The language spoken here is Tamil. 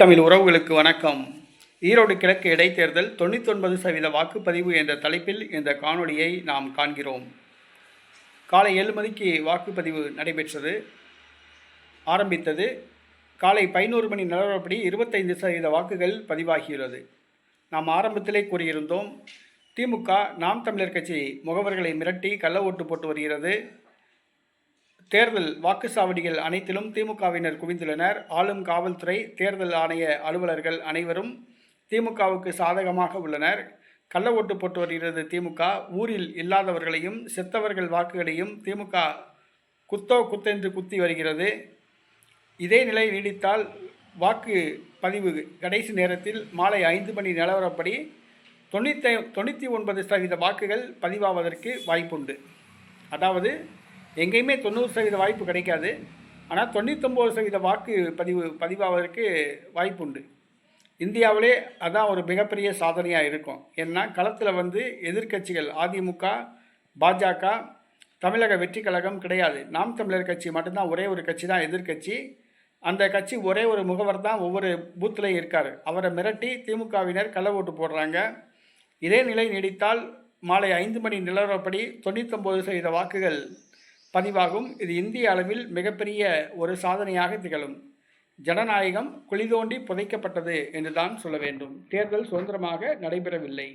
தமிழ் உறவுகளுக்கு வணக்கம். ஈரோடு கிழக்கு இடைத்தேர்தல் தொண்ணூத்தொன்பது சதவீத வாக்குப்பதிவு என்ற தலைப்பில் இந்த காணொளியை நாம் காண்கிறோம். காலை ஏழு மணிக்கு வாக்குப்பதிவு நடைபெற்றது. ஆரம்பித்தது. காலை பதினோரு மணி நிலவரப்படி இருபத்தைந்து சதவீத வாக்குகள் பதிவாகியுள்ளது. நாம் ஆரம்பத்திலே கூறியிருந்தோம் திமுக நாம் தமிழர் கட்சி முகவர்களை மிரட்டி கள்ள ஓட்டு போட்டு வருகிறது. தேர்தல் வாக்குச்சாவடிகள் அனைத்திலும் திமுகவினர் குவிந்துள்ளனர். ஆளும் காவல்துறை தேர்தல் ஆணைய அலுவலர்கள் அனைவரும் திமுகவுக்கு சாதகமாக உள்ளனர். கள்ள ஓட்டு போட்டு வருகிறது திமுக. ஊரில் இல்லாதவர்களையும் செத்தவர்கள் வாக்குகளையும் திமுக குத்தோ குத்தென்று குத்தி வருகிறது. இதே நிலை நீடித்தால் வாக்கு பதிவு கடைசி நேரத்தில் மாலை ஐந்து மணி நிலவரப்படி தொண்ணூற்றி தொண்ணூற்றி ஒன்பது சதவீத வாக்குகள் பதிவாவதற்கு வாய்ப்புண்டு. அதாவது எங்கேயுமே தொண்ணூறு சதவீத வாய்ப்பு கிடைக்காது. ஆனால் தொண்ணூத்தொம்பது சதவீத வாக்கு பதிவு பதிவாவதற்கு வாய்ப்பு உண்டு இந்தியாவிலே அதான் ஒரு மிகப்பெரிய சாதனையாக இருக்கும். ஏன்னா களத்தில் வந்து எதிர்க்கட்சிகள் அதிமுக பாஜக தமிழக வெற்றி கழகம் கிடையாது. நாம் தமிழர் கட்சி மட்டும்தான் ஒரே ஒரு கட்சி தான் எதிர்க்கட்சி. அந்த கட்சி ஒரே ஒரு முகவர் தான் ஒவ்வொரு பூத்துலையும் இருக்கார். அவரை மிரட்டி திமுகவினர் கள்ள ஓட்டு போடுறாங்க. இதே நிலை நீடித்தால் மாலை ஐந்து மணி நிலவரப்படி தொண்ணூத்தொம்பது சதவீத வாக்குகள் பதிவாகும் இது இந்திய அளவில் மிகப்பெரிய ஒரு சாதனையாக திகழும். ஜனநாயகம் குழிதோண்டி புதைக்கப்பட்டது என்றுதான் சொல்ல வேண்டும். தேர்தல் சுதந்திரமாக நடைபெறவில்லை.